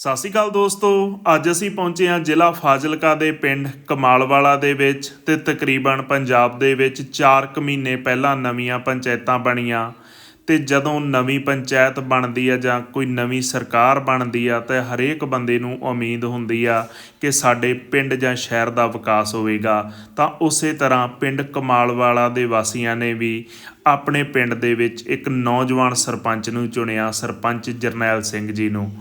ਸਤਿ ਸ਼੍ਰੀ ਅਕਾਲ ਦੋਸਤੋ, ਅੱਜ ਅਸੀਂ ਪਹੁੰਚੇ ਹਾਂ ਜ਼ਿਲ੍ਹਾ ਫਾਜ਼ਿਲਕਾ ਦੇ ਪਿੰਡ ਕਮਾਲਵਾਲਾ ਦੇ ਵਿੱਚ ਤੇ ਤਕਰੀਬਨ ਪੰਜਾਬ ਦੇ ਵਿੱਚ 4 ਕੁ ਮਹੀਨੇ ਪਹਿਲਾਂ ਨਵੀਆਂ ਪੰਚਾਇਤਾਂ ਬਣੀਆਂ ਤੇ ਜਦੋਂ ਨਵੀਂ ਪੰਚਾਇਤ ਬਣਦੀ ਆ ਜਾਂ ਕੋਈ ਨਵੀਂ ਸਰਕਾਰ ਬਣਦੀ ਆ ਤਾਂ ਹਰੇਕ ਬੰਦੇ ਨੂੰ ਉਮੀਦ ਹੁੰਦੀ ਆ ਕਿ ਸਾਡੇ ਪਿੰਡ ਜਾਂ ਸ਼ਹਿਰ ਦਾ ਵਿਕਾਸ ਹੋਵੇਗਾ। ਤਾਂ ਉਸੇ ਤਰ੍ਹਾਂ ਪਿੰਡ ਕਮਾਲਵਾਲਾ ਦੇ ਵਾਸੀਆਂ ਨੇ ਵੀ ਆਪਣੇ ਪਿੰਡ ਦੇ ਵਿੱਚ ਇੱਕ ਨੌਜਵਾਨ ਸਰਪੰਚ ਨੂੰ ਚੁਣਿਆ, ਸਰਪੰਚ ਜਰਨੈਲ ਸਿੰਘ ਜੀ ਨੂੰ।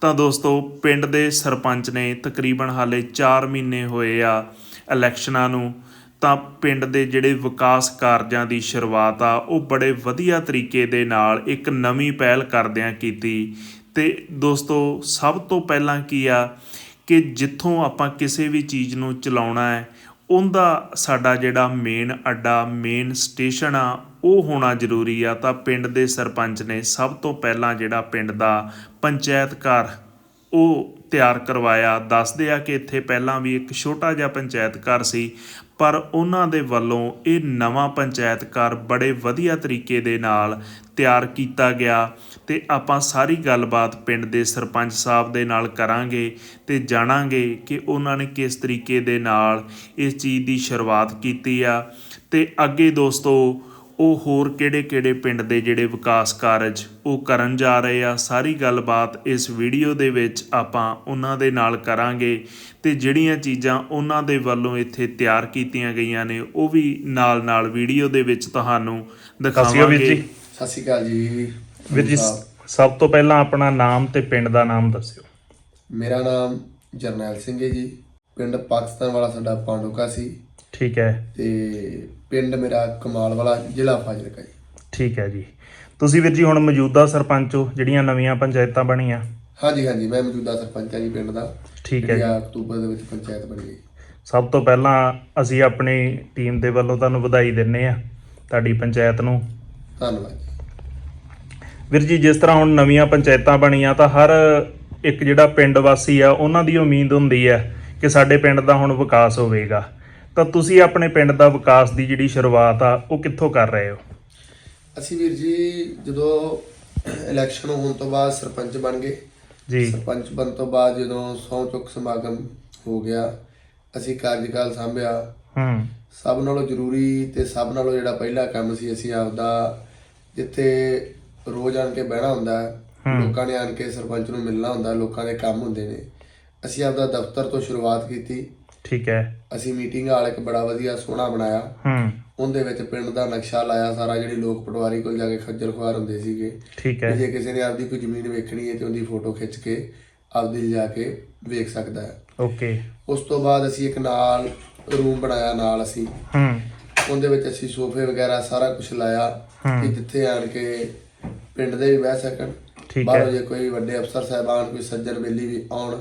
ਤਾਂ ਦੋਸਤੋ, ਪਿੰਡ ਦੇ ਸਰਪੰਚ ਨੇ ਤਕਰੀਬਨ ਹਾਲੇ 4 ਮਹੀਨੇ ਹੋਏ ਆ ਇਲੈਕਸ਼ਨਾਂ ਨੂੰ, ਤਾਂ ਪਿੰਡ ਦੇ ਜਿਹੜੇ ਵਿਕਾਸ ਕਾਰਜਾਂ ਦੀ ਸ਼ੁਰੂਆਤ ਆ, ਉਹ ਬੜੇ ਵਧੀਆ ਤਰੀਕੇ ਦੇ ਨਾਲ ਇੱਕ ਨਵੀਂ ਪਹਿਲ ਕਰਦਿਆਂ ਕੀਤੀ। ਤੇ ਦੋਸਤੋ, ਸਭ ਤੋਂ ਪਹਿਲਾਂ ਕੀ ਆ ਕਿ ਜਿੱਥੋਂ ਆਪਾਂ ਕਿਸੇ ਵੀ ਚੀਜ਼ ਨੂੰ ਚਲਾਉਣਾ ਹੈ, ਉਹਦਾ ਸਾਡਾ ਜਿਹੜਾ ਮੇਨ ਅੱਡਾ ਮੇਨ ਸਟੇਸ਼ਨ ਆ ਉਹ ਹੋਣਾ ਜ਼ਰੂਰੀ ਆ, ਤਾਂ ਪਿੰਡ ਦੇ ਸਰਪੰਚ ਨੇ ਸਭ ਤੋਂ ਪਹਿਲਾਂ ਜਿਹੜਾ ਪਿੰਡ ਦਾ ਪੰਚਾਇਤ ਘਰ ਉਹ ਤਿਆਰ ਕਰਵਾਇਆ। ਦੱਸਦੇ ਆ ਕਿ ਇੱਥੇ ਪਹਿਲਾਂ ਵੀ ਇੱਕ ਛੋਟਾ ਜਿਹਾ ਪੰਚਾਇਤ ਘਰ ਸੀ, ਪਰ ਉਹਨਾਂ ਦੇ ਵੱਲੋਂ ਇਹ ਨਵਾਂ ਪੰਚਾਇਤ ਘਰ ਬੜੇ ਵਧੀਆ ਤਰੀਕੇ ਦੇ ਨਾਲ ਤਿਆਰ ਕੀਤਾ ਗਿਆ ਤੇ ਆਪਾਂ ਸਾਰੀ ਗੱਲਬਾਤ ਪਿੰਡ ਦੇ ਸਰਪੰਚ ਸਾਹਿਬ ਦੇ ਨਾਲ ਕਰਾਂਗੇ ਤੇ ਜਾਣਾਂਗੇ ਕਿ ਉਹਨਾਂ ਨੇ ਕਿਸ ਤਰੀਕੇ ਦੇ ਨਾਲ ਇਸ ਚੀਜ਼ ਦੀ ਸ਼ੁਰੂਆਤ ਕੀਤੀ ਆ। ਤੇ ਅੱਗੇ ਦੋਸਤੋ ਉਹ ਹੋਰ ਕਿਹੜੇ-ਕਿਹੜੇ ਪਿੰਡ ਦੇ ਜਿਹੜੇ ਵਿਕਾਸ ਕਾਰਜ ਉਹ ਕਰਨ ਜਾ ਰਹੇ ਆ? ਸਾਰੀ ਗੱਲਬਾਤ ਇਸ ਵੀਡੀਓ ਦੇ ਵਿੱਚ ਆਪਾਂ ਉਹਨਾਂ ਦੇ ਨਾਲ ਕਰਾਂਗੇ ਤੇ ਜਿਹੜੀਆਂ ਚੀਜ਼ਾਂ ਉਹਨਾਂ ਦੇ ਵੱਲੋਂ ਇੱਥੇ ਤਿਆਰ ਕੀਤੀਆਂ ਗਈਆਂ ਨੇ ਉਹ ਵੀ ਨਾਲ-ਨਾਲ ਵੀਡੀਓ ਦੇ ਵਿੱਚ ਤੁਹਾਨੂੰ ਦਿਖਾਵਾਂਗੇ ਜੀ। ਸਤਿ ਸ਼੍ਰੀ ਅਕਾਲ ਜੀ। ਵੀਰ ਜੀ ਸਭ ਤੋਂ ਪਹਿਲਾਂ ਆਪਣਾ ਨਾਮ ਤੇ ਪਿੰਡ ਦਾ ਨਾਮ ਦੱਸਿਓ। ਮੇਰਾ ਨਾਮ ਜਰਨੈਲ ਸਿੰਘ ਹੈ ਜੀ। ਪਿੰਡ ਪਾਕਿਸਤਾਨ ਵਾਲਾ ਸਾਡਾ ਪਾਂਡੂਕਾ ਸੀ। ਠੀਕ ਹੈ। ਤੇ ਪਿੰਡ ਮੇਰਾ ਕਮਾਲ ਵਾਲਾ ਜ਼ਿਲ੍ਹਾ ਫਾਜ਼ਿਲਕਾ ਜੀ। ਠੀਕ ਹੈ ਜੀ। ਤੁਸੀਂ ਵੀਰ ਜੀ ਹੁਣ ਮੌਜੂਦਾ ਸਰਪੰਚ ਹੋ ਜਿਹੜੀਆਂ ਨਵੀਆਂ ਪੰਚਾਇਤਾਂ ਬਣੀਆਂ। ਹਾਂਜੀ ਹਾਂਜੀ ਮੈਂ ਮੌਜੂਦਾ ਸਰਪੰਚ ਹਾਂ ਜੀ ਪਿੰਡ ਦਾ। ਠੀਕ ਹੈ ਜੀ। ਆ ਅਕਤੂਬਰ ਦੇ ਵਿੱਚ ਪੰਚਾਇਤ ਬਣੀ ਗਈ ਸਭ ਤੋਂ ਪਹਿਲਾਂ ਅਸੀਂ ਆਪਣੀ ਟੀਮ ਦੇ ਵੱਲੋਂ ਤੁਹਾਨੂੰ ਵਧਾਈ ਦਿੰਨੇ ਆ ਤੁਹਾਡੀ ਪੰਚਾਇਤ ਨੂੰ। ਧੰਨਵਾਦ ਜੀ। ਵੀਰ ਜੀ ਜਿਸ ਤਰ੍ਹਾਂ ਹੁਣ ਨਵੀਆਂ ਪੰਚਾਇਤਾਂ ਬਣੀਆਂ ਤਾਂ ਹਰ ਇੱਕ ਜਿਹੜਾ ਪਿੰਡ ਵਾਸੀ ਆ ਉਹਨਾਂ ਦੀ ਉਮੀਦ ਹੁੰਦੀ ਹੈ ਕਿ ਸਾਡੇ ਪਿੰਡ ਦਾ ਹੁਣ ਵਿਕਾਸ ਹੋਵੇਗਾ। ਤਾਂ ਤੁਸੀਂ ਆਪਣੇ ਪਿੰਡ ਦਾ ਵਿਕਾਸ ਦੀ ਜਿਹੜੀ ਸ਼ੁਰੂਆਤ ਆ ਉਹ ਕਿੱਥੋਂ ਕਰ ਰਹੇ ਹੋ? ਅਸੀਂ ਵੀਰ ਜੀ ਜਦੋਂ ਇਲੈਕਸ਼ਨ ਹੋਣ ਤੋਂ ਬਾਅਦ ਸਰਪੰਚ ਬਣ ਗਏ। ਜੀ। ਸਰਪੰਚ ਬਣ ਤੋਂ ਬਾਅਦ ਜਦੋਂ ਸਹੁੰ ਚੁੱਕ ਸਮਾਗਮ ਹੋ ਗਿਆ ਅਸੀਂ ਕਾਰਜਕਾਲ ਸੰਭਿਆ। ਹੂੰ। ਸਭ ਨਾਲੋਂ ਜ਼ਰੂਰੀ ਤੇ ਸਭ ਨਾਲੋਂ ਜਿਹੜਾ ਪਹਿਲਾ ਕੰਮ ਸੀ ਅਸੀਂ ਆਪਦਾ ਜਿੱਥੇ ਰੋਜ਼ ਆਣ ਕੇ ਬਹਿਣਾ ਹੁੰਦਾ ਲੋਕਾਂ ਨੇ ਆਣ ਕੇ ਸਰਪੰਚ ਨੂੰ ਮਿਲਣਾ ਹੁੰਦਾ ਲੋਕਾਂ ਦੇ ਕੰਮ ਹੁੰਦੇ ਨੇ। ਅਸੀਂ ਆਪਦਾ ਦਫ਼ਤਰ ਤੋਂ ਸ਼ੁਰੂਆਤ ਕੀਤੀ। ਠੀਕ ਹੈ। ਅਸੀਂ ਮੀਟਿੰਗ ਹਾਲ ਇੱਕ ਬੜਾ ਵਧੀਆ ਸੋਹਣਾ ਬਣਾਇਆ। ਹੂੰ। ਉਹਦੇ ਵਿੱਚ ਪਿੰਡ ਦਾ ਨਕਸ਼ਾ ਲਾਇਆ ਸਾਰਾ ਜਿਹੜੀ ਲੋਕ ਪਟਵਾਰੀ ਕੋਲ ਜਾ ਕੇ ਖੱਜਲ ਖੁਆਰ ਹੁੰਦੇ ਸੀਗੇ। ਠੀਕ ਹੈ। ਜੇ ਕਿਸੇ ਨੇ ਆਪਦੀ ਕੋਈ ਜ਼ਮੀਨ ਵੇਖਣੀ ਹੈ ਤੇ ਉਹਦੀ ਫੋਟੋ ਖਿੱਚ ਕੇ ਆਪਦੀ ਲਿਜਾ ਕੇ ਵੇਖ ਸਕਦਾ ਹੈ। ਓਕੇ। ਉਸ ਤੋਂ ਬਾਅਦ ਅਸੀਂ ਇੱਕ ਨਾਲ ਰੂਮ ਬਣਾਇਆ ਨਾਲ ਅਸੀਂ। ਹੂੰ। ਉਹਦੇ ਵਿੱਚ ਅਸੀਂ ਸੋਫੇ ਵਗੈਰਾ ਸਾਰਾ ਕੁਝ ਲਾਇਆ ਕਿ ਜਿੱਥੇ ਆਣ ਕੇ ਪਿੰਡ ਦੇ ਵੀ ਬਹਿ ਸਕਣ। ਠੀਕ ਬਾਹਰੋਂ ਜੇ ਕੋਈ ਵੱਡੇ ਅਫਸਰ ਸਾਹਿਬਾਨ ਕੋਈ ਸੱਜਣ ਬੇਲੀ ਵੀ ਆਉਣ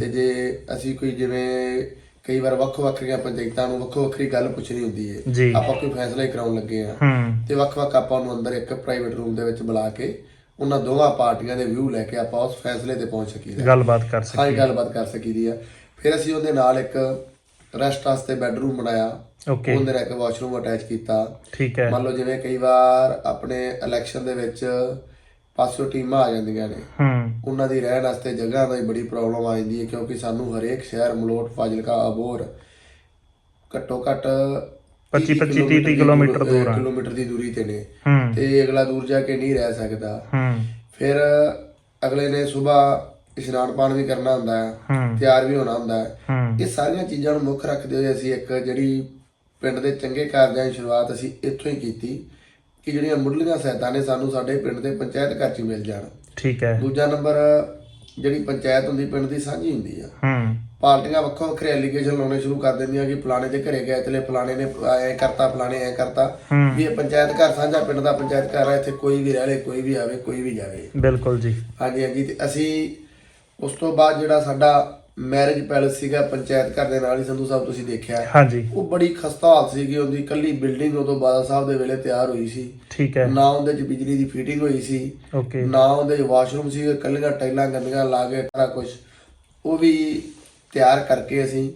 ਤੇ ਜੇ ਅਸੀਂ ਕੋਈ ਜਿਵੇਂ ਕਈ ਵਾਰ ਵੱਖੋ ਵੱਖਰੀਆਂ ਪੰਚਾਇਤਾਂ ਨੂੰ ਵੱਖੋ ਵੱਖਰੀ ਗੱਲ ਪੁੱਛਣੀ ਹੁੰਦੀ ਹੈ। ਆਪਾਂ ਕੋਈ ਫੈਸਲਾ ਹੀ ਕਰਾਉਣ ਲੱਗੇ ਆ ਤੇ ਵੱਖ-ਵੱਖ ਆਪਾਂ ਨੂੰ ਅੰਦਰ ਇੱਕ ਪ੍ਰਾਈਵੇਟ ਰੂਮ ਦੇ ਵਿੱਚ ਬੁਲਾ ਕੇ ਉਹਨਾਂ ਦੋਵਾਂ ਪਾਰਟੀਆਂ ਦੇ ਵਿਊ ਲੈ ਕੇ ਆਪਾਂ ਉਸ ਫੈਸਲੇ ਤੇ ਪਹੁੰਚ ਸਕੀਦਾ ਗੱਲਬਾਤ ਕਰ ਹਾਂ ਸਕੀ ਗੱਲਬਾਤ ਕਰ ਸਕੀਦੀ ਆ। ਫਿਰ ਅਸੀਂ ਉਹਦੇ ਨਾਲ ਇੱਕ ਰੈਸਟ ਵਾਸਤੇ ਬੈੱਡਰੂਮ ਬਣਾਇਆ। ਓਕੇ ਉਹਦੇ ਨਾਲ ਇੱਕ ਵਾਸ਼ਰੂਮ ਅਟੈਚ ਕੀਤਾ। ਠੀਕ ਹੈ। ਮੰਨ ਲਓ ਜਿਵੇਂ ਕਈ ਵਾਰ ਆਪਣੇ ਇਲੈਕਸ਼ਨ ਦੇ ਵਿੱਚ ਪਾਸੋਂ ਟੀਮਾਂ ਆ ਜਾਂਦੀਆਂ ਨੇ। ਹੂੰ। ਉਹਨਾਂ ਦੀ ਰਹਿਣ ਵਾਸਤੇ ਜਗ੍ਹਾ ਦੀ ਬੜੀ ਪ੍ਰੋਬਲਮ ਆ ਜਾਂਦੀ ਹੈ ਕਿਉਂਕਿ ਸਾਨੂੰ ਹਰੇਕ ਸ਼ਹਿਰ ਮਲੋਟ ਫਾਜ਼ਿਲਕਾ ਅਬੋਰ ਘੱਟੋ ਘੱਟ 25 25 30 ਕਿਲੋਮੀਟਰ ਦੂਰ ਆ। ਕਿਲੋਮੀਟਰ ਦੀ ਦੂਰੀ ਤੇ ਨੇ। ਹੂੰ। ਤੇ ਅਗਲਾ ਦੂਰ ਜਾ ਕੇ ਨਹੀਂ ਰਹਿ ਸਕਦਾ। ਹੂੰ। ਫਿਰ ਅਗਲੇ ਨੇ ਸਵੇਰ ਇਸ਼ਨਾਨ ਪਾਣ ਵੀ ਕਰਨਾ ਹੁੰਦਾ ਹੈ। ਹੂੰ। ਤਿਆਰ ਵੀ ਹੋਣਾ ਹੁੰਦਾ ਹੈ। ਹੂੰ। ਇਹ ਸਾਰੀਆਂ ਚੀਜ਼ਾਂ ਨੂੰ ਮੁੱਖ ਰੱਖਦੇ ਹੋਏ ਅਸੀਂ ਇੱਕ ਜਿਹੜੀ ਪਿੰਡ ਦੇ ਚੰਗੇ ਕਾਰਜਾਂ ਦੀ ਸ਼ੁਰੂਆਤ ਅਸੀਂ ਇੱਥੋਂ ਹੀ ਕੀਤੀ। ਕਿ ਜਿਹੜੀਆਂ ਮੁੱਢਲੀਆਂ ਸਹਾਇਤਾ ਨੇ ਸਾਨੂੰ ਸਾਡੇ ਪਿੰਡ ਦੇ ਪੰਚਾਇਤ ਘਰ 'ਚ ਮਿਲ ਜਾਣ। ਠੀਕ ਹੈ। ਦੂਜਾ ਨੰਬਰ ਜਿਹੜੀ ਪੰਚਾਇਤ ਹੁੰਦੀ ਪਿੰਡ ਦੀ ਸਾਂਝੀ ਹੁੰਦੀ ਆ। ਹੂੰ। ਪਾਰਟੀਆਂ ਵੱਖੋ ਵੱਖਰੇ ਐਲੀਗੇਸ਼ਨ ਲਾਉਣੇ ਸ਼ੁਰੂ ਕਰ ਦਿੰਦੀਆਂ ਕਿ ਫਲਾਣੇ ਦੇ ਘਰੇ ਗਏ ਤਲੇ ਫਲਾਣੇ ਨੇ ਐ ਕਰਤਾ ਫਲਾਣੇ ਐ ਕਰਤਾ। ਵੀ ਇਹ ਪੰਚਾਇਤ ਘਰ ਸਾਂਝਾ ਪਿੰਡ ਦਾ ਪੰਚਾਇਤ ਘਰ ਆ ਇੱਥੇ ਕੋਈ ਵੀ ਰਹਿ ਲੇ ਕੋਈ ਵੀ ਆਵੇ ਕੋਈ ਵੀ ਜਾਵੇ। ਬਿਲਕੁਲ ਜੀ। ਹਾਂਜੀ ਹਾਂਜੀ ਤੇ ਅਸੀਂ ਉਸ ਤੋਂ ਬਾਅਦ ਜਿਹੜਾ ਸਾਡਾ ਮੈਰਿਜ ਪੈਲਸ ਸੀਗਾ ਪੰਚਾਇਤ ਘਰ ਦੇ ਨਾਲ ਹੀ ਸੰਧੂ ਸਾਹਿਬ ਤੁਸੀਂ ਦੇਖਿਆ। ਹਾਂਜੀ। ਉਹ ਬੜੀ ਖਸਤਾ ਹਾਲਤ ਸੀਗੀ ਉਹਦੀ ਕੱਲੀ ਬਿਲਡਿੰਗ ਉਦੋਂ ਬਾਦਲ ਸਾਹਿਬ ਦੇ ਵੇਲੇ ਤਿਆਰ ਹੋਈ ਸੀ। ਠੀਕ ਹੈ। ਨਾ ਉਹਦੇ 'ਚ ਬਿਜਲੀ ਦੀ ਫਿਟਿੰਗ ਹੋਈ ਸੀ ਓਕੇ ਨਾ ਉਹਦੇ 'ਚ ਵਾਸ਼ਰੂਮ ਸੀ ਕੱਲੀਆਂ ਟਾਈਲਾਂ ਗੰਦੀਆਂ ਲਾ ਕੇ ਸਾਰਾ ਕੁਝ ਉਹ ਵੀ ਤਿਆਰ ਕਰਕੇ ਅਸੀਂ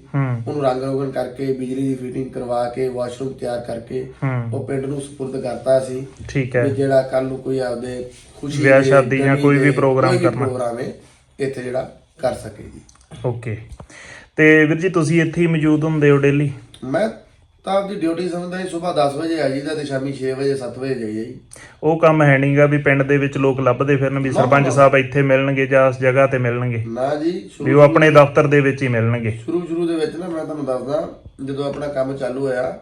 ਉਹਨੂੰ ਰੰਗ ਰੋਗਨ ਕਰਕੇ ਬਿਜਲੀ ਦੀ ਫਿਟਿੰਗ ਕਰਵਾ ਕੇ ਵਾਸ਼ਰੂਮ ਤਿਆਰ ਕਰਕੇ ਉਹ ਪਿੰਡ ਨੂੰ ਸਪੁਰਦ ਕਰਤਾ ਸੀ। ਠੀਕ ਹੈ। ਜਿਹੜਾ ਕੱਲ ਨੂੰ ਕੋਈ ਆਪਦੇ ਖੁਸ਼ੀ ਵਿਆਹ ਸ਼ਾਦੀ ਜਾਂ ਕੋਈ ਵੀ ਪ੍ਰੋਗਰਾਮ ਕਰਨਾ। ਪ੍ਰੋਗਰਾਮ ਹੈ ਇੱਥੇ ਜਿਹੜਾ ਕਰ ਸਕੇ ਜੀ। ਓਕੇ। ਤੇ ਵੀਰ ਜੀ ਤੁਸੀਂ ਇੱਥੇ ਹੀ ਮੌਜੂਦ ਹੁੰਦੇ ਹੋ ਡੇਲੀ ਮੈਂ ਤਾਂ ਆਪਦੀ ਡਿਊਟੀ ਸਮਝਦਾ ਜੀ ਸਵੇਰ 10 ਵਜੇ ਆ ਜੀਦਾ ਤੇ ਸ਼ਾਮੀ 6 ਵਜੇ 7 ਵਜੇ ਜਾਈਏ ਜੀ। ਉਹ ਕੰਮ ਹੈ ਨਹੀਂਗਾ ਵੀ ਪਿੰਡ ਦੇ ਵਿੱਚ ਲੋਕ ਲੱਭਦੇ ਫਿਰਨ ਵੀ ਸਰਪੰਚ ਸਾਹਿਬ ਇੱਥੇ ਮਿਲਣਗੇ ਜਾਂ ਇਸ ਜਗ੍ਹਾ ਤੇ ਮਿਲਣਗੇ। ਨਾ ਜੀ ਵੀ ਉਹ ਆਪਣੇ ਦਫ਼ਤਰ ਦੇ ਵਿੱਚ ਹੀ ਮਿਲਣਗੇ। ਸ਼ੁਰੂ ਸ਼ੁਰੂ ਦੇ ਵਿੱਚ ਨਾ ਮੈਂ ਤੁਹਾਨੂੰ ਦੱਸਦਾ ਜਦੋਂ ਆਪਣਾ ਕੰਮ ਚਾਲੂ ਹੋਇਆ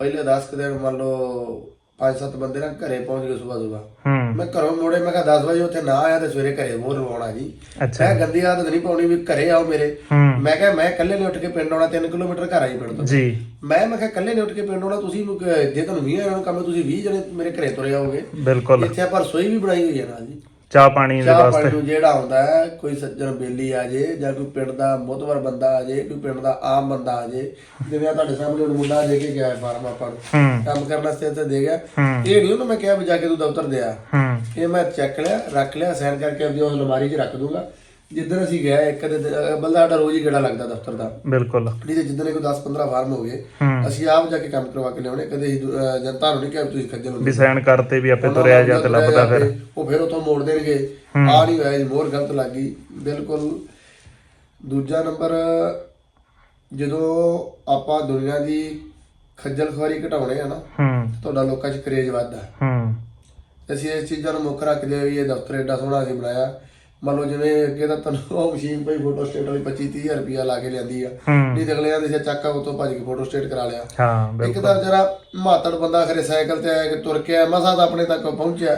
ਪਹਿਲੇ 10 ਕੁ ਦਿਨ ਮੰਨ ਲਓ 5-7 ਬੰਦੇ ਨਾ ਘਰੇ ਪਹੁੰਚ ਗਏ ਸਵੇਰ ਸਵੇਰ। ਹੂੰ। ਮੈਂ ਘਰੋਂ ਮੋੜੇ ਮੈਂ ਕਿਹਾ 10 ਵਜੇ ਉੱਥੇ ਨਾ ਆਇਆ ਤੇ ਸਵੇਰੇ ਘਰੇ ਮੋਰ ਲਵਾਉਣਾ ਜੀ। ਅੱਛਾ। ਮੈਂ ਗੰਦੀ ਆਦਤ ਨਹੀਂ ਪਾਉਣੀ ਵੀ ਘਰੇ ਆਓ ਮੇਰੇ। ਹੂੰ। ਮੈਂ ਕਿਹਾ ਮੈਂ ਇਕੱਲੇ ਨੇ ਉੱਠ ਕੇ ਪਿੰਡ ਆਉਣਾ 3 ਕਿਲੋਮੀਟਰ ਘਰ ਆਈ ਪਿੰਡ ਤੋਂ। ਜੀ। ਮੈਂ ਮੈਂ ਕਿਹਾ ਇਕੱਲੇ ਨੇ ਉੱਠ ਕੇ ਪਿੰਡ ਆਉਣਾ ਤੁਸੀਂ ਜੇ ਤੁਹਾਨੂੰ 20 ਜਣਿਆਂ ਨੂੰ ਕੰਮ ਹੈ, ਤੁਸੀਂ 20 ਜਣੇ ਮੇਰੇ ਘਰੇ ਤੁਰੇ ਆਓਗੇ। ਬਿਲਕੁਲ। ਇੱਥੇ ਆਪਾਂ ਰਸੋਈ ਵੀ ਬਣਾਈ ਹੋਈ ਹੈ ਨਾਲ ਜੀ। ਚਾਹ ਪਾਣੀ ਦੇ ਚਾਹ ਵਾਸਤੇ। ਪਾਣੀ ਨੂੰ ਜਿਹੜਾ ਆਉਂਦਾ ਹੈ ਕੋਈ ਸੱਜਣ ਬੇਲੀ ਆ ਜੇ ਜਾਂ ਕੋਈ ਪਿੰਡ ਦਾ ਮੋਤਵਰ ਬੰਦਾ ਆ ਜੇ ਕੋਈ ਪਿੰਡ ਦਾ ਆਮ ਬੰਦਾ ਆ ਜੇ ਜਿਵੇਂ ਆ ਤੁਹਾਡੇ ਸਾਹਮਣੇ ਹੁਣ ਮੁੰਡਾ ਦੇ ਕੇ ਗਿਆ ਹੈ ਫਾਰਮ ਆਪਾਂ ਨੂੰ। ਹੂੰ। ਕੰਮ ਕਰਨ ਵਾਸਤੇ ਇੱਥੇ ਦੇ ਗਿਆ। ਇਹ ਨਹੀਂ ਉਹਨੂੰ ਮੈਂ ਕਿਹਾ ਵੀ ਜਾ ਕੇ ਤੂੰ ਦਫ਼ਤਰ ਦੇ ਆ। ਹੂੰ। ਇਹ ਮੈਂ ਚੱਕ ਲਿਆ ਰੱਖ ਲਿਆ ਸਾਈਨ ਕਰਕੇ ਆਪਦੀ ਉਹ ਅਲਮਾਰੀ 'ਚ ਰੱਖ ਦੂੰਗਾ। ਜਿੱਦਣ ਅਸੀਂ ਗਏ ਇੱਕ ਦੇ ਬੰਦਾ ਸਾਡਾ ਰੋਜ਼ ਹੀ ਗੇੜਾ ਲੱਗਦਾ ਦਫ਼ਤਰ ਦਾ। ਬਿਲਕੁਲ। ਤੇ ਜਿੱਦਣ ਕੋਈ 10 15 ਫਾਰਮ ਹੋ ਗਏ ਹੂੰ। ਅਸੀਂ ਆਪ ਜਾ ਕੇ ਕੰਮ ਕਰਵਾ ਕੇ ਲਿਆਉਣੇ ਕਦੇ ਜਨਤਾ ਨੂੰ ਨਹੀਂ ਕਿਹਾ ਵੀ ਤੁਸੀਂ ਖੱਜਲ ਹੁੰਦੇ ਵੀ ਸਾਈਨ ਕਰਤੇ ਵੀ ਆਪੇ ਤੁਰਿਆ ਜਾ ਤੇ ਲੱਭਦਾ ਫਿਰ। ਉਹ ਫਿਰ ਉਥੋਂ ਮੋੜ ਦੇਣਗੇ। ਆ ਨਹੀਂ ਹੋਇਆ ਜੀ ਮੋਰ ਗਲਤ ਲੱਗ ਗਈ। ਬਿਲਕੁਲ। ਦੂਜਾ ਨੰਬਰ ਜਦੋਂ ਆਪਾਂ ਦੁਨੀਆ ਦੀ ਖੱਜਲ ਖੁਆਰੀ ਘਟਾਉਣੇ ਆ ਨਾ ਹੂੰ। ਤੁਹਾਡਾ ਲੋਕਾਂ 'ਚ ਕਰੇਜ ਵੱਧਦਾ। ਹੂੰ। ਅਸੀਂ ਇਸ ਚੀਜ਼ਾਂ ਨੂੰ ਮੁੱਖ ਰੱਖਦੇ ਹੋਏ ਇਹ ਦਫ਼ਤਰ ਏਡਾ ਸੋਹਣਾ ਅਸੀਂ ਬਣਾਇਆ। ਮੰਨ ਲਓ ਜਿਵੇਂ ਅੱਗੇ ਤਾਂ ਤੁਹਾਨੂੰ ਉਹ ਮਸ਼ੀਨ ਪਈ ਫੋਟੋ ਸਟੇਟ ਵਾਲੀ 25 30000 ਰੁਪਿਆ ਲਾ ਕੇ ਲਿਆਂਦੀ ਆ। ਨਹੀਂ ਤੇ ਅਗਲੇ ਆਂਦੇ ਸੀ ਚੱਕਾ ਉਤੋਂ ਭੱਜ ਕੇ ਫੋਟੋ ਸਟੇਟ ਕਰਾ ਲਿਆ। ਹਾਂ ਇੱਕ ਤਾਂ ਜਰਾ ਮਾਤੜ ਬੰਦਾ ਖਰੇ ਸਾਈਕਲ ਤੇ ਆਇਆ ਕਿ ਤੁਰ ਕੇ ਆਇਆ ਮਸਾ ਤਾਂ ਆਪਣੇ ਤੱਕ ਪਹੁੰਚਿਆ।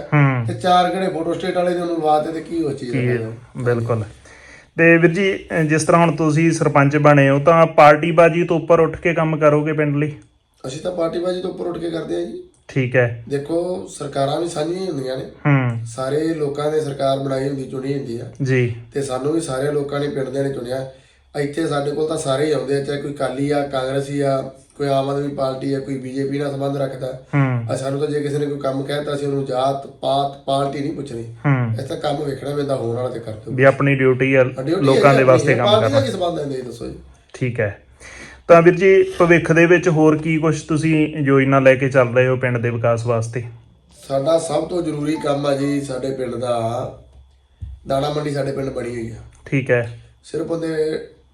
ਤੇ ਚਾਰ ਘੜੇ ਫੋਟੋ ਸਟੇਟ ਵਾਲੇ ਦੇ ਉਹਨੂੰ ਲਵਾਤੇ ਤੇ ਕੀ ਹੋ? ਚੀਜ਼? ਬਿਲਕੁਲ। ਤੇ ਵੀਰ ਜੀ ਜਿਸ ਤਰ੍ਹਾਂ ਹੁਣ ਤੁਸੀਂ ਸਰਪੰਚ ਬਣੇ ਹੋ ਤਾਂ ਪਾਰਟੀ ਬਾਜੀ ਤੋਂ ਉੱਪਰ ਉੱਠ ਕੇ ਕੰਮ ਕਰੋਗੇ ਪਿੰਡ ਲਈ? ਅਸੀਂ ਤਾਂ ਪਾਰਟੀਬਾਜ਼ੀ ਤੋਂ ਉੱਪਰ ਉੱਠ ਕੇ ਕਰਦੇ ਆ ਜੀ। ਠੀਕ ਹੈ। ਦੇਖੋ ਸਰਕਾਰਾਂ ਵੀ ਸਾਂਝੀਆਂ ਹੁੰਦੀਆਂ ਨੇ। ਹੂੰ। ਸਾਰੇ ਲੋਕਾਂ ਨੇ ਸਰਕਾਰ ਬਣਾਈ ਹੁੰਦੀ ਚੁਣੀ ਹੁੰਦੀ ਆ। ਜੀ। ਤੇ ਸਾਨੂੰ ਵੀ ਸਾਰੇ ਲੋਕਾਂ ਨੇ ਪਿੰਡ ਦੇ ਨੇ ਚੁਣਿਆ। ਇੱਥੇ ਸਾਡੇ ਕੋਲ ਤਾਂ ਸਾਰੇ ਹੀ ਆਉਂਦੇ ਆ ਚਾਹੇ ਕੋਈ ਕਾਲੀ ਆ ਕਾਂਗਰਸੀ ਆ ਕੋਈ ਆਮ ਆਦਮੀ ਪਾਰਟੀ ਆ ਕੋਈ ਬੀਜੇਪੀ ਨਾਲ ਸੰਬੰਧ ਰੱਖਦਾ। ਹੂੰ। ਆ ਸਾਨੂੰ ਤਾਂ ਜੇ ਕਿਸੇ ਨੇ ਕੋਈ ਕੰਮ ਕਹਿਤਾ ਅਸੀਂ ਉਹਨੂੰ ਜਾਤ ਪਾਤ ਪਾਰਟੀ ਨਹੀਂ ਪੁੱਛਣੀ। ਇਸ ਤਾਂ ਕੰਮ ਵੇਖਣਾ ਪੈਂਦਾ ਹੋਣ ਵਾਲਾ ਤੇ ਕਰ ਵੀ ਆਪਣੀ ਡਿਊਟੀ ਆ ਲੋਕਾਂ ਦੇ ਵਾਸਤੇ ਕੰਮ ਪਾਰਟੀ ਦਾ ਕਰਨਾ। ਕੀ ਸੰਬੰਧ ਹੈ ਇਹ ਦੱਸੋ ਜੀ। ਠੀਕ ਹੈ। ਤਾਂ ਵੀਰ ਜੀ ਭਵਿੱਖ ਦੇ ਵਿੱਚ ਹੋਰ ਕੀ ਕੁਝ ਤੁਸੀਂ ਯੋਜਨਾ ਲੈ ਕੇ ਚੱਲ ਰਹੇ ਹੋ ਪਿੰਡ ਦੇ ਵਿਕਾਸ ਵਾਸਤੇ? ਸਾਡਾ ਸਭ ਤੋਂ ਜ਼ਰੂਰੀ ਕੰਮ ਆ ਜੀ ਸਾਡੇ ਪਿੰਡ ਦਾ। ਦਾਣਾ ਮੰਡੀ ਸਾਡੇ ਪਿੰਡ ਬਣੀ ਹੋਈ ਆ। ਠੀਕ ਹੈ। ਸਿਰਫ ਉਹਦੇ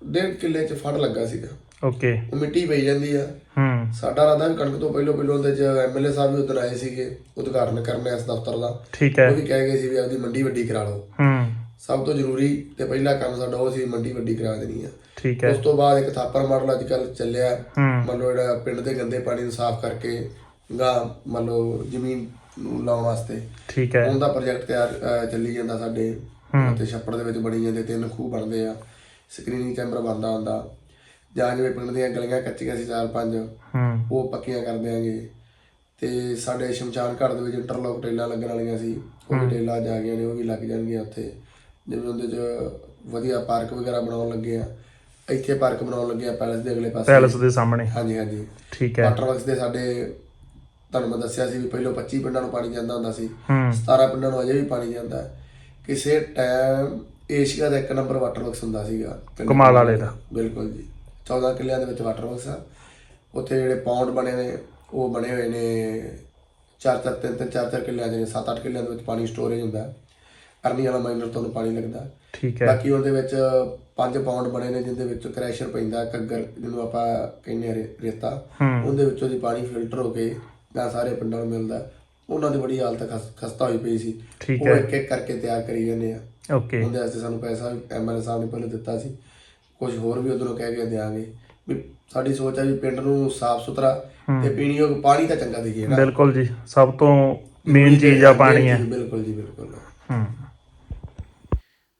ਡੇਢ ਕਿੱਲੇ 'ਚ ਫੜ ਲੱਗਾ ਸੀਗਾ। ਓਕੇ। ਉਹ ਮਿੱਟੀ ਪਈ ਜਾਂਦੀ ਆ। ਹੂੰ। ਸਾਡਾ ਰਾਦਾ ਵੀ ਕਣਕ ਤੋਂ ਪਹਿਲਾਂ ਪਹਿਲਾਂ ਉਹਦੇ 'ਚ ਐਮਐਲਏ ਸਾਹਿਬ ਵੀ ਉਧਰ ਆਏ ਸੀਗੇ ਉਦਘਾਟਨ ਕਰਨ ਇਸ ਦਫ਼ਤਰ ਦਾ। ਠੀਕ ਹੈ। ਉਹ ਵੀ ਕਹਿ ਗਏ ਸੀ ਵੀ ਆਪਦੀ ਮੰਡੀ ਵੱਡੀ ਕਰਾ ਲਓ। ਹੂੰ। ਸਭ ਤੋਂ ਜ਼ਰੂਰੀ ਤੇ ਪਹਿਲਾ ਕੰਮ ਸਾਡਾ ਉਹ ਸੀ ਮੰਡੀ ਵੱਡੀ ਕਰਾ ਦੇਣੀ ਆ। ਠੀਕ ਹੈ। ਉਸ ਤੋਂ ਬਾਅਦ ਇੱਕ ਥਾਪਰ ਮਾਡਲ ਅੱਜ ਕੱਲ ਚੱਲਿਆ ਮੰਨ ਲਓ ਜਿਹੜਾ ਪਿੰਡ ਦੇ ਗੰਦੇ ਪਾਣੀ ਨੂੰ ਸਾਫ਼ ਕਰਕੇ ਗਾ ਮੰਨ ਲਓ ਜ਼ਮੀਨ ਨੂੰ ਲਾਉਣ ਵਾਸਤੇ। ਠੀਕ ਹੈ। ਉਹਦਾ ਪ੍ਰੋਜੈਕਟ ਤਿਆਰ ਚੱਲੀ ਜਾਂਦਾ ਸਾਡੇ। ਤੇ ਛੱਪੜ ਦੇ ਵਿੱਚ ਬਣੀ ਜਾਂਦੇ ਤਿੰਨ ਖੂਹ ਬਣਦੇ ਆ। ਸਕਰੀਨਿੰਗ ਚੈਂਬਰ ਬਣਦਾ ਹੁੰਦਾ। ਜਾਂ ਜਿਵੇਂ ਪਿੰਡ ਦੀਆਂ ਗਲੀਆਂ ਕੱਚੀਆਂ ਸੀ ਚਾਰ ਪੰਜ ਉਹ ਪੱਕੀਆਂ ਕਰ ਦਿਆਂਗੇ। ਤੇ ਸਾਡੇ ਸ਼ਮਸ਼ਾਨ ਘਾਟ ਦੇ ਵਿੱਚ ਇੰਟਰਲੌਕ ਟੇਲਾਂ ਲੱਗਣ ਵਾਲੀਆਂ ਸੀ। ਉਹ ਟੇਲਾਂ ਆ ਗਈਆਂ ਨੇ ਉਹ ਵੀ ਲੱਗ ਜਾਣਗੀਆਂ ਉੱਥੇ। ਜਿਵੇਂ ਉਹਦੇ 'ਚ ਵਧੀਆ ਪਾਰਕ ਵਗੈਰਾ ਬਣਾਉਣ ਲੱਗੇ ਆ। ਇੱਥੇ ਪਾਰਕ ਬਣਾਉਣ ਲੱਗੇ ਆ ਪੈਲਸ ਦੇ ਅਗਲੇ ਪਾਸੇ। ਪੈਲਸ ਦੇ ਸਾਹਮਣੇ। ਹਾਂਜੀ ਹਾਂਜੀ। ਠੀਕ ਹੈ। ਵਾਟਰ ਵਰਕਸ ਦੇ ਸਾਡੇ ਤੁਹਾਨੂੰ ਮੈਂ ਦੱਸਿਆ ਸੀ ਵੀ ਪਹਿਲਾਂ 25 ਪਿੰਡਾਂ ਨੂੰ ਪਾਣੀ ਜਾਂਦਾ ਹੁੰਦਾ ਸੀ। ਹੂੰ। 17 ਪਿੰਡਾਂ ਨੂੰ ਅਜੇ ਵੀ ਪਾਣੀ ਜਾਂਦਾ। ਹੈ। ਕਿਸੇ ਟਾਈਮ ਏਸ਼ੀਆ ਦਾ ਇੱਕ ਨੰਬਰ ਵਾਟਰ ਵਰਕਸ ਹੁੰਦਾ ਸੀਗਾ। ਪਿੰਡ ਕਮਾਲ ਵਾਲੇ ਦਾ। ਬਿਲਕੁਲ ਜੀ। 14 ਕਿੱਲਿਆਂ ਦੇ ਵਿੱਚ ਵਾਟਰ ਵਰਕਸ ਆ। ਉੱਥੇ ਜਿਹੜੇ ਪੌਂਡ ਬਣੇ ਨੇ ਉਹ ਬਣੇ ਹੋਏ ਨੇ। ਚਾਰ ਚਾਰ ਤਿੰਨ ਤਿੰਨ ਚਾਰ ਚਾਰ ਕਿੱਲਿਆਂ ਦੇ 7-8 ਕਿੱਲਿਆਂ ਦੇ ਵਿੱਚ ਪਾਣੀ ਸਟੋਰੇਜ ਹੁੰਦਾ। ਹੈ। ਅਰਨੀ ਵਾਲਾ ਮਾਈਨਰ ਤੋਂ ਪਾਣੀ ਲੱਗਦਾ। ਠੀਕ ਹੈ। ਬਾਕੀ ਉਹਦੇ ਵਿੱਚ ਪੰਜ ਪਾਉਂਡ ਬਣੇ ਨੇ ਜਿੰਦੇ ਵਿੱਚ ਕ੍ਰੈਸ਼ਰ ਪੈਂਦਾ ਘੱਗਰ ਜਿਹਨੂੰ ਆਪਾਂ ਕਹਿੰਦੇ ਰੇਤਾ। ਉਹਦੇ ਵਿੱਚੋਂ ਦੀ ਪਾਣੀ ਫਿਲਟਰ ਹੋ ਕੇ ਗਾਂ ਸਾਰੇ ਪਿੰਡਾਂ ਨੂੰ ਮਿਲਦਾ। ਉਹਨਾਂ ਦੀ ਬੜੀ ਹਾਲਤ ਖਸ- ਖਸਤਾ ਹੋਈ ਪਈ ਸੀ। ਉਹ ਇੱਕ ਇੱਕ ਕਰਕੇ ਤਿਆਰ ਕਰੀ ਜਾਂਦੇ ਆ। ਓਕੇ। ਉਹਦੇ ਵਾਸਤੇ ਸਾਨੂੰ ਪੈਸਾ ਐਮਐਲਏ ਸਾਹਿਬ ਨੇ ਪਹਿਲਾਂ ਦਿੱਤਾ ਸੀ। ਕੁਝ ਹੋਰ ਵੀ ਉਧਰੋਂ ਕਹਿ ਕੇ ਦਿਆਂਗੇ। ਵੀ ਸਾਡੀ ਸੋਚ ਹੈ ਵੀ ਪਿੰਡ ਨੂੰ ਸਾਫ਼ ਸੁਥਰਾ ਤੇ ਪੀਣੀ ਯੋਗ ਪਾਣੀ ਤਾਂ ਚੰਗਾ ਦਿਖੇ ਨਾ ਬਿਲਕੁਲ ਜੀ। ਸਭ ਤੋਂ ਮੇਨ ਚੀਜ਼ ਆ ਪਾਣੀ ਹੈ। ਬਿਲਕੁਲ ਜੀ ਬਿਲਕੁਲ। ਹੂੰ।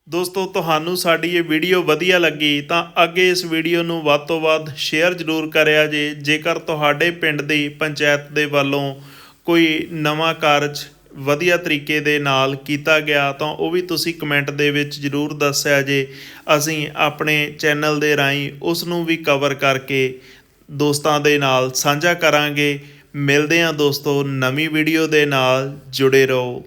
ਦੋਸਤੋ, ਤੁਹਾਨੂੰ ਸਾਡੀ ਇਹ ਵੀਡੀਓ ਵਧੀਆ ਲੱਗੀ ਤਾਂ ਅੱਗੇ ਇਸ ਵੀਡੀਓ ਨੂੰ ਵੱਧ ਤੋਂ ਵੱਧ ਸ਼ੇਅਰ ਜ਼ਰੂਰ ਕਰਿਆ ਜੇ, ਜੇਕਰ ਤੁਹਾਡੇ ਪਿੰਡ ਦੀ ਪੰਚਾਇਤ ਦੇ ਵੱਲੋਂ ਕੋਈ ਨਵਾਂ ਕਾਰਜ ਵਧੀਆ ਤਰੀਕੇ ਦੇ ਨਾਲ ਕੀਤਾ ਗਿਆ ਤਾਂ ਉਹ ਵੀ ਤੁਸੀਂ ਕਮੈਂਟ ਦੇ ਵਿੱਚ ਜ਼ਰੂਰ ਦੱਸਿਆ ਜੇ। ਅਸੀਂ ਆਪਣੇ ਚੈਨਲ ਦੇ ਰਾਹੀਂ ਉਸ ਨੂੰ ਵੀ ਕਵਰ ਕਰਕੇ ਦੋਸਤਾਂ ਦੇ ਨਾਲ ਸਾਂਝਾ ਕਰਾਂਗੇ। ਮਿਲਦੇ ਹਾਂ ਦੋਸਤੋ, ਨਵੀਂ ਵੀਡੀਓ ਦੇ ਨਾਲ ਜੁੜੇ ਰਹੋ।